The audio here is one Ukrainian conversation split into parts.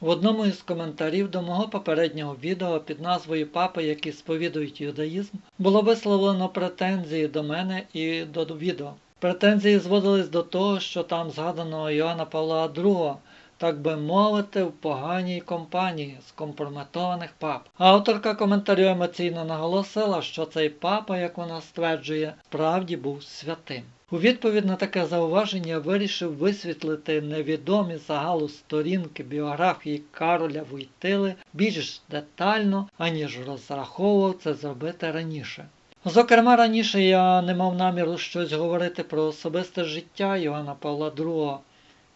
В одному із коментарів до мого попереднього відео під назвою Папи, які сповідують юдаїзм, було висловлено претензії до мене і до відео. Претензії зводились до того, що там згадано Іоанна Павла II, так би мовити, в поганій компанії скомпрометованих пап. Авторка коментарю емоційно наголосила, що цей папа, як вона стверджує, справді був святим. У відповідь на таке зауваження вирішив висвітлити невідомі загалу сторінки біографії Кароля Войтили більш детально, аніж розраховував це зробити раніше. Зокрема, раніше я не мав наміру щось говорити про особисте життя Йоанна Павла II,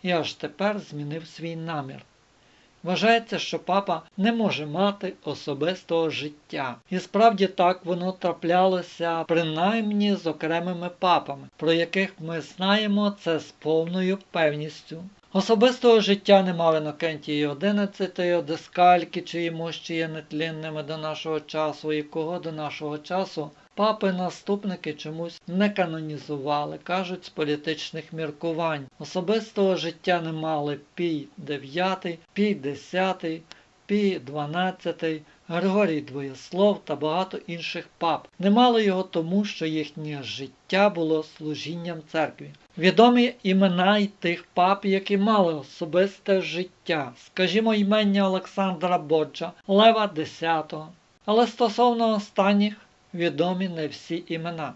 і аж тепер змінив свій намір. Вважається, що папа не може мати особистого життя. І справді так воно траплялося принаймні з окремими папами, про яких ми знаємо це з повною певністю. Особистого життя не мав Інокентії 11, дискальки, чиї мощі є нетлінними до нашого часу, і кого до нашого часу Папи-наступники чомусь не канонізували, кажуть, з політичних міркувань. Особистого життя не мали Пій 9, Пій 10, Пій 12, Григорій Двоєслов та багато інших пап. Не мали його тому, що їхнє життя було служінням церкві. Відомі імена й тих пап, які мали особисте життя, скажімо, імення Олександра Боджа, Лева X. Але стосовно останніх відомі не всі імена.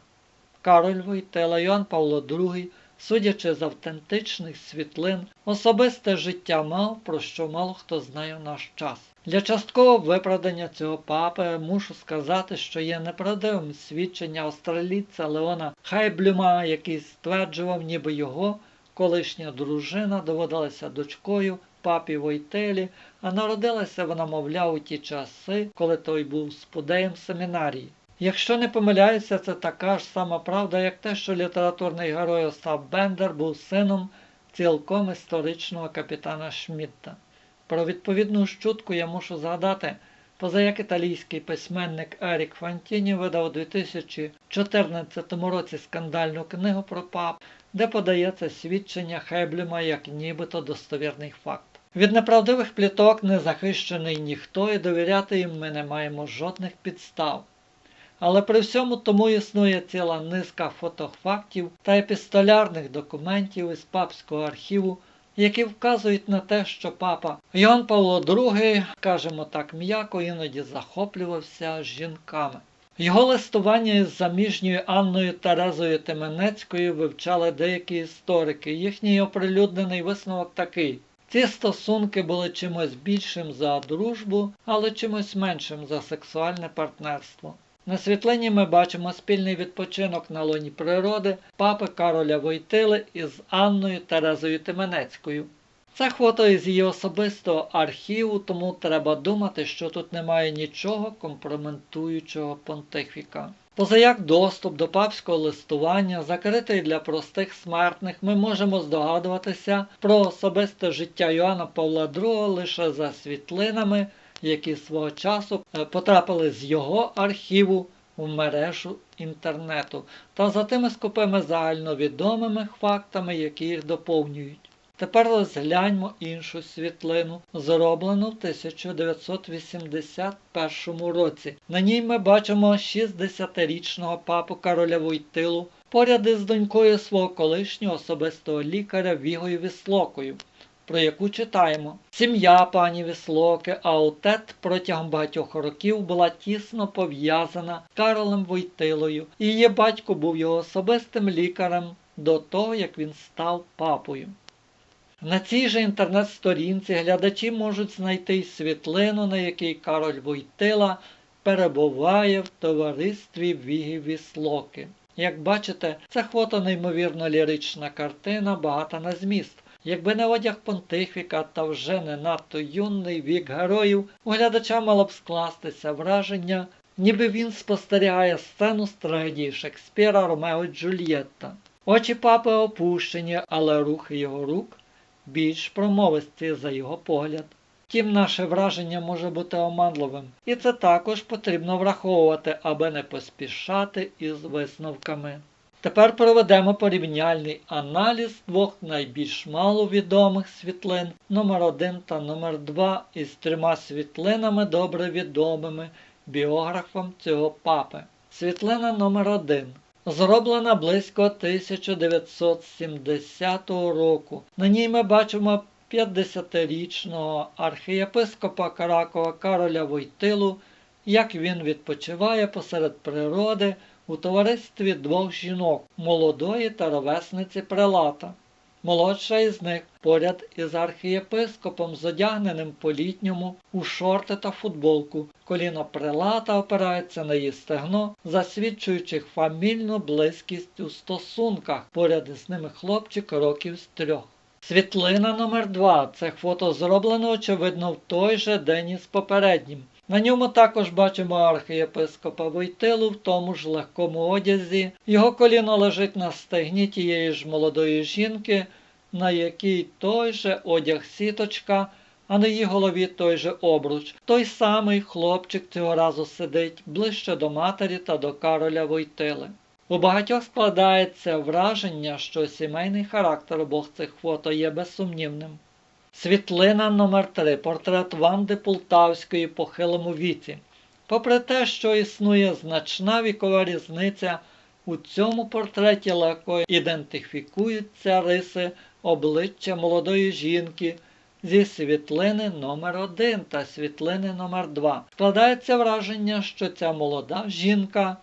Кароль Войтела, Йоанн Павло II, судячи з автентичних світлин, особисте життя мав, про що мало хто знає в наш час. Для часткового виправдання цього папи мушу сказати, що є неправдивим свідчення австралійця Леона Хайблюма, який стверджував, ніби його колишня дружина доводилася дочкою папі Войтелі, а народилася вона, мовляв, у ті часи, коли той був спудеєм семінарії. Якщо не помиляюся, це така ж сама правда, як те, що літературний герой Остап Бендер був сином цілком історичного капітана Шмідта. Про відповідну щутку я мушу згадати, позаяк італійський письменник Ерік Фантіні видав у 2014 році скандальну книгу про пап, де подається свідчення Хеблюма як нібито достовірний факт. Від неправдивих пліток не захищений ніхто і довіряти їм ми не маємо жодних підстав. Але при всьому тому існує ціла низка фотофактів та епістолярних документів із папського архіву, які вказують на те, що папа Йоанн Павло II, кажемо так м'яко, іноді захоплювався жінками. Його листування із заміжньою Анною Терезою Теменецькою вивчали деякі історики. Їхній оприлюднений висновок такий. Ці стосунки були чимось більшим за дружбу, але чимось меншим за сексуальне партнерство. На світлині ми бачимо спільний відпочинок на лоні природи папи Кароля Войтили із Анною Терезою Тименецькою. Це фото із її особистого архіву, тому треба думати, що тут немає нічого компроментуючого понтифіка. Позаяк доступ до папського листування, закритий для простих смертних, ми можемо здогадуватися про особисте життя Йоанна Павла II лише за світлинами які свого часу е, потрапили з його архіву у мережу інтернету, та за тими скупими загальновідомими фактами, які їх доповнюють. Тепер розгляньмо іншу світлину, зроблену в 1981 році. На ній ми бачимо 60-річного папу Кароля Войтилу поряд із донькою свого колишнього особистого лікаря Вігою Віслокою про яку читаємо. Сім'я пані Віслоки Аутет протягом багатьох років була тісно пов'язана з Карлем Войтилою, її батько був його особистим лікарем до того, як він став папою. На цій же інтернет-сторінці глядачі можуть знайти світлину, на якій Кароль Войтила перебуває в товаристві Віги Віслоки. Як бачите, це фото неймовірно лірична картина, багата на зміст. Якби не одяг понтифіка та вже не надто юний вік героїв, у глядача мало б скластися враження, ніби він спостерігає сцену з трагедії Шекспіра Ромео і Джульєтта. Очі папи опущені, але рухи його рук більш промовисті за його погляд. Втім, наше враження може бути оманливим, і це також потрібно враховувати, аби не поспішати із висновками. Тепер проведемо порівняльний аналіз двох найбільш маловідомих світлин номер 1 та номер 2 із трьома світлинами добре відомими біографом цього папи. Світлина номер 1 Зроблена близько 1970 року. На ній ми бачимо 50-річного архієпископа Каракова Кароля Войтилу, як він відпочиває посеред природи у товаристві двох жінок молодої та ровесниці прелата. Молодша із них поряд із архієпископом, зодягненим по-літньому у шорти та футболку. Коліно прелата опирається на її стегно, засвідчуючи фамільну близькість у стосунках. Поряд із ними хлопчик років з трьох. Світлина номер 2 Це фото зроблено, очевидно, в той же день із попереднім. На ньому також бачимо архієпископа Войтилу в тому ж легкому одязі. Його коліно лежить на стегні тієї ж молодої жінки, на якій той же одяг сіточка, а на її голові той же обруч. Той самий хлопчик цього разу сидить ближче до матері та до Кароля Войтили. У багатьох складається враження, що сімейний характер обох цих фото є безсумнівним. Світлина номер 3 Портрет Ванди Полтавської похилому віці. Попри те, що існує значна вікова різниця, у цьому портреті легко ідентифікуються риси обличчя молодої жінки зі світлини номер 1 та світлини номер 2 Складається враження, що ця молода жінка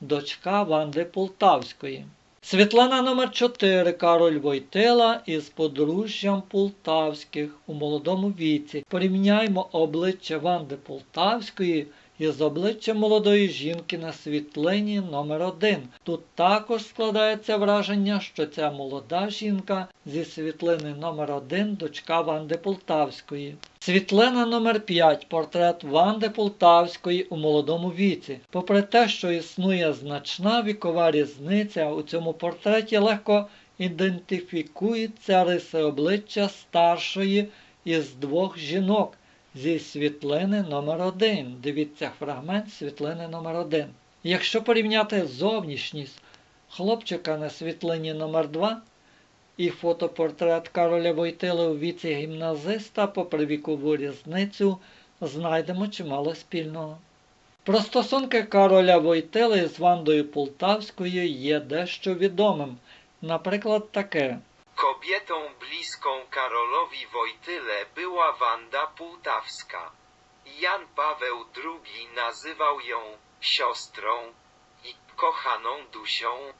дочка Ванди Полтавської. Світлана номер 4 Кароль Войтила із подружжям Полтавських у молодому віці. Порівняймо обличчя Ванди Полтавської із обличчям молодої жінки на світлині номер 1 Тут також складається враження, що ця молода жінка зі світлини номер 1 дочка Ванди Полтавської. Світлина номер 5 Портрет Ванди Полтавської у молодому віці. Попри те, що існує значна вікова різниця, у цьому портреті легко ідентифікуються риси обличчя старшої із двох жінок зі світлини номер 1 Дивіться фрагмент світлини номер 1 Якщо порівняти зовнішність хлопчика на світлині номер 2 і фотопортрет Кароля Войтили у віці гімназиста, попри вікову різницю, знайдемо чимало спільного. Про стосунки Кароля Войтили з Вандою Полтавською є дещо відомим. Наприклад, таке. Kobietą bliską Karolowi Wojtyle była Wanda Półtawska. Jan Paweł II nazywał ją siostrą i kochaną Dusią.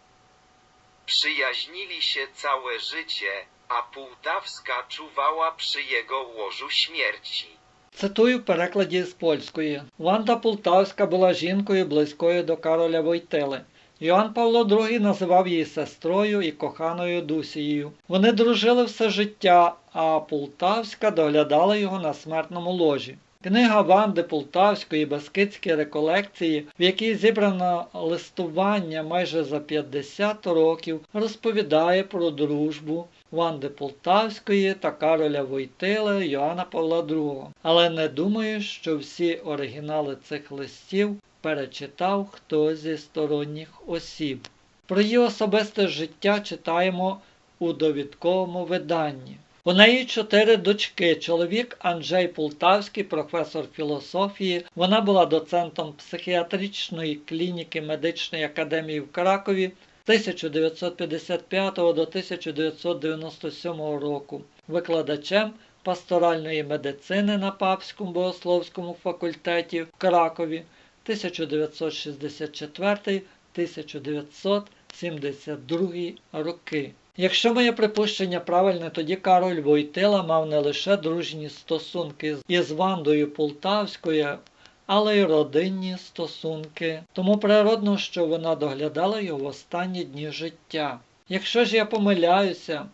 Przyjaźnili się całe życie, a Półtawska czuwała przy jego łożu śmierci. Цитую в перекладі з польської. Ванда Полтавська була жінкою близькою до Кароля Войтили. Йоанн Павло II називав її сестрою і коханою Дусією. Вони дружили все життя, а Полтавська доглядала його на смертному ложі. Книга Ванди Полтавської Бескидські реколекції, в якій зібрано листування майже за 50 років, розповідає про дружбу Ванди Полтавської та Кароля Войтила Йоанна Павла II. Але не думаю, що всі оригінали цих листів перечитав хтось зі сторонніх осіб. Про її особисте життя читаємо у довідковому виданні. У неї чотири дочки. Чоловік Анджей Полтавський, професор філософії. Вона була доцентом психіатричної клініки медичної академії в Кракові з 1955 до 1997 року, викладачем пасторальної медицини на Папському богословському факультеті в Кракові 1964-1972 роки. Якщо моє припущення правильне, тоді Кароль Войтила мав не лише дружні стосунки із Вандою Полтавською, але й родинні стосунки. Тому природно, що вона доглядала його в останні дні життя. Якщо ж я помиляюся,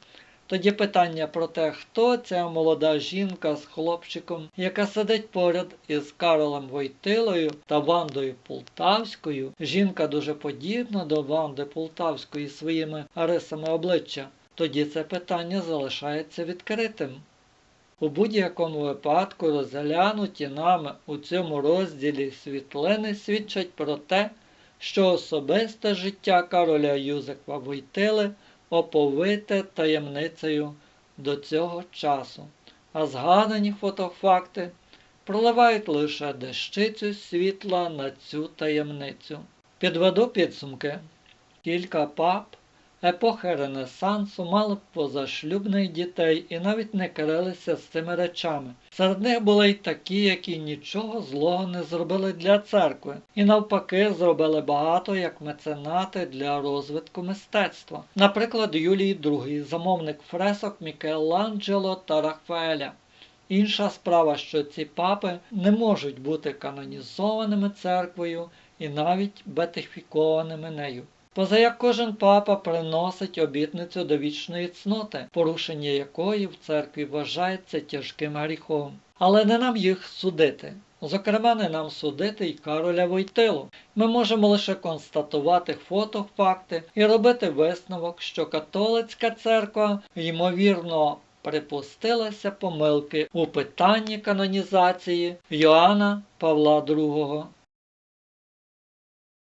тоді питання про те, хто ця молода жінка з хлопчиком, яка сидить поряд із Каролем Войтилою та Вандою Полтавською, жінка дуже подібна до Ванди Полтавської своїми рисами обличчя, тоді це питання залишається відкритим. У будь-якому випадку розглянуті нами у цьому розділі світлини свідчать про те, що особисте життя короля Юзефа Войтили оповите таємницею до цього часу, а згадані фотофакти проливають лише дещицю світла на цю таємницю. Підведу підсумки. Кілька пап епохи Ренесансу мали позашлюбних дітей і навіть не кирилися з цими речами. Серед них були й такі, які нічого злого не зробили для церкви, і навпаки зробили багато як меценати для розвитку мистецтва. Наприклад, Юлій II, замовник фресок Мікеланджело та Рафаеля. Інша справа, що ці папи не можуть бути канонізованими церквою і навіть бетифікованими нею. Позаяк кожен папа приносить обітницю до вічної цноти, порушення якої в церкві вважається тяжким гріхом. Але не нам їх судити. Зокрема, не нам судити й Кароля Войтилу. Ми можемо лише констатувати фотофакти і робити висновок, що католицька церква, ймовірно, припустилася помилки у питанні канонізації Йоанна Павла II.